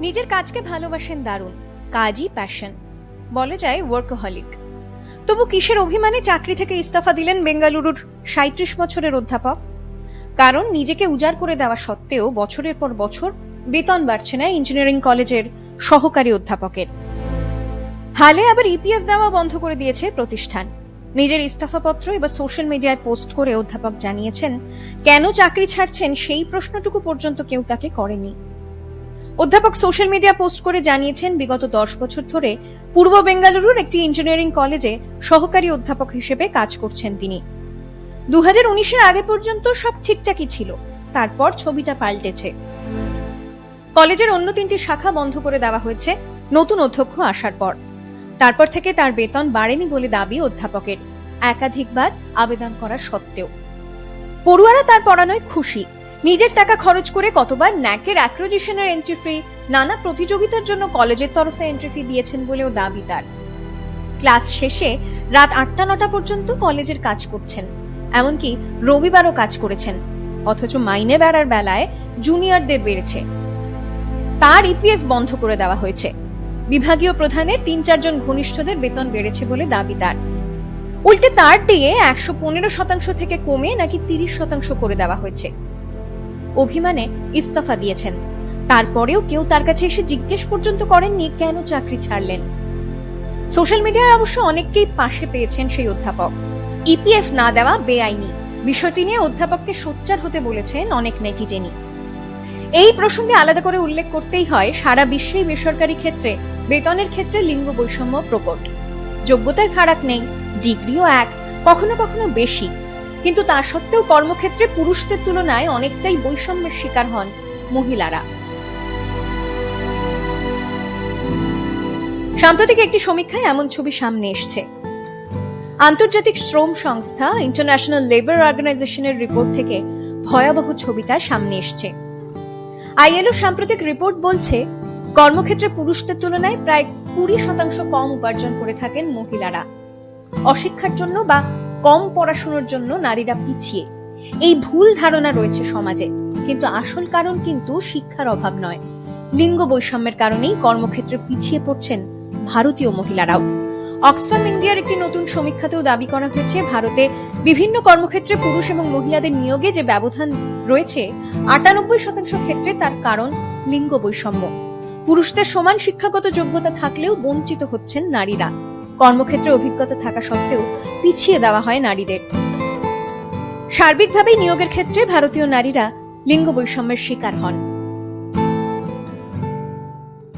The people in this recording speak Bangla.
নিজের কাজকে ভালোবাসেন দারুণ, কাজই প্যাশন বলা যায় ওয়ার্কহলিক তবু কিসের অভিমানে চাকরি থেকে ইস্তফা দিলেন বেঙ্গালুরুর সাঁত্রিশ বছরের অধ্যাপক? কারণ নিজেকে উজাড় করে দেওয়া সত্ত্বেও বছরের পর বছর বেতন বাড়ছে না ইঞ্জিনিয়ারিং কলেজের সহকারী অধ্যাপকের। হালে আবার ইপিএফ দেওয়া বন্ধ করে দিয়েছে প্রতিষ্ঠান। নিজের ইস্তফাপত্র এবার সোশ্যাল মিডিয়ায় পোস্ট করে অধ্যাপক জানিয়েছেন, কেন চাকরি ছাড়ছেন সেই প্রশ্নটুকু পর্যন্ত কেউ তাকে করেনি। অধ্যাপক সোশ্যাল মিডিয়া পোস্ট করে জানিয়েছেন, বিগত দশ বছর ধরে পূর্ব বেঙ্গালুরুর একটি ইঞ্জিনিয়ারিং কলেজে সহকারী অধ্যাপক হিসেবে কাজ করছেন তিনি। দু হাজার আগে পর্যন্ত সব ঠিকঠাকই ছিল, তারপর ছবিটা পাল্টেছে। কলেজের অন্য তিনটি শাখা বন্ধ করে দেওয়া হয়েছে, নতুন অধ্যক্ষ আসার পর। তারপর থেকে তার বেতন বাড়েনি বলে দাবি অধ্যাপকের, একাধিকবার আবেদন করা সত্ত্বেও। পড়ুয়ারা তার পড়ানোয় খুশি নিজের টাকা খরচ করে কতবার ন্যাকের অ্যাক্রেডিশনের এন্ট্রি ফি নানা প্রতিযোগিতার জন্য কলেজের তরফে এন্ট্রি ফি দিয়েছেন বলেও দাবি তার। ক্লাস শেষে রাত আটটা নটা পর্যন্ত কলেজের কাজ করছেন, এমনকি রবিবারও কাজ করেছেন, অথচ মাইনে বেড়ার বেলায় জুনিয়রদের বেড়েছে। তার ইপিএফ বন্ধ করে দেওয়া হয়েছে। বিভাগীয় প্রধানের তিন চারজন ঘনিষ্ঠদের বেতন বেড়েছে বলে দাবি তার। উল্টে তার দিয়ে একশো পনেরো শতাংশ থেকে কমে নাকি তিরিশ শতাংশ করে দেওয়া হয়েছে। অভিমানে ইস্তফা দিয়েছেন। তারপরেও কেউ তার কাছে এসে জিজ্ঞেস পর্যন্ত করেননি কেন চাকরি ছাড়লেন। সোশ্যাল মিডিয়ায় অবশ্য অনেককেই পাশে পেয়েছেন সেই অধ্যাপক। ইপিএফ না দেওয়া বেআইনি। বিষয়টি নিয়ে অধ্যাপককে সোচ্চার হতে বলেছেন অনেক নেটিজেনই। এই প্রসঙ্গে আলাদা করে উল্লেখ করতেই হয়, সারা বিশ্বেই বেসরকারি ক্ষেত্রে, বেতনের ক্ষেত্রে লিঙ্গ বৈষম্য প্রকট। যোগ্যতায় ফারাক নেই, ডিগ্রিও এক, কখনো কখনো বেশি। কিন্তু তা সত্ত্বেও কর্মক্ষেত্রে পুরুষদের তুলনায় অনেকটাই বৈষম্যের শিকার হন মহিলারা। সাম্প্রতিক একটি সমীক্ষায় এমন ছবি সামনে এসছে। আন্তর্জাতিক শ্রম সংস্থা ইন্টারন্যাশনাল লেবার অর্গানাইজেশনের রিপোর্ট থেকে ভয়াবহ ছবিটা সামনে এসছে। আইএলও সাম্প্রতিক রিপোর্ট বলছে, কর্মক্ষেত্রে পুরুষদের তুলনায় প্রায় কুড়ি শতাংশ কম উপার্জন করে থাকেন মহিলারা। অশিক্ষার জন্য বা কম পড়াশোনার জন্য নারীরা পিছিয়ে। এই ভুল ধারণা রয়েছে সমাজে, কিন্তু আসল কারণ কিন্তু শিক্ষার অভাব নয়। লিঙ্গ বৈষম্যের কারণেই কর্মক্ষেত্রে পিছিয়ে পড়ছেন ভারতীয় মহিলারাও। অক্সফাম ইন্ডিয়ার একটি নতুন সমীক্ষাতেও দাবি করা হয়েছে, ভারতে বিভিন্ন কর্মক্ষেত্রে পুরুষ এবং মহিলাদের নিয়োগে যে ব্যবধান রয়েছে, আটানব্বই শতাংশ ক্ষেত্রে তার কারণ লিঙ্গ বৈষম্য। পুরুষদের সমান শিক্ষাগত যোগ্যতা থাকলেও বঞ্চিত হচ্ছেন নারীরা। কর্মক্ষেত্রে অভিজ্ঞতা থাকা সত্ত্বেও পিছিয়ে দেওয়া হয় নারীদের। সার্বিকভাবে নিয়োগের ক্ষেত্রে ভারতীয় নারীরা লিঙ্গ বৈষম্যের শিকার হন।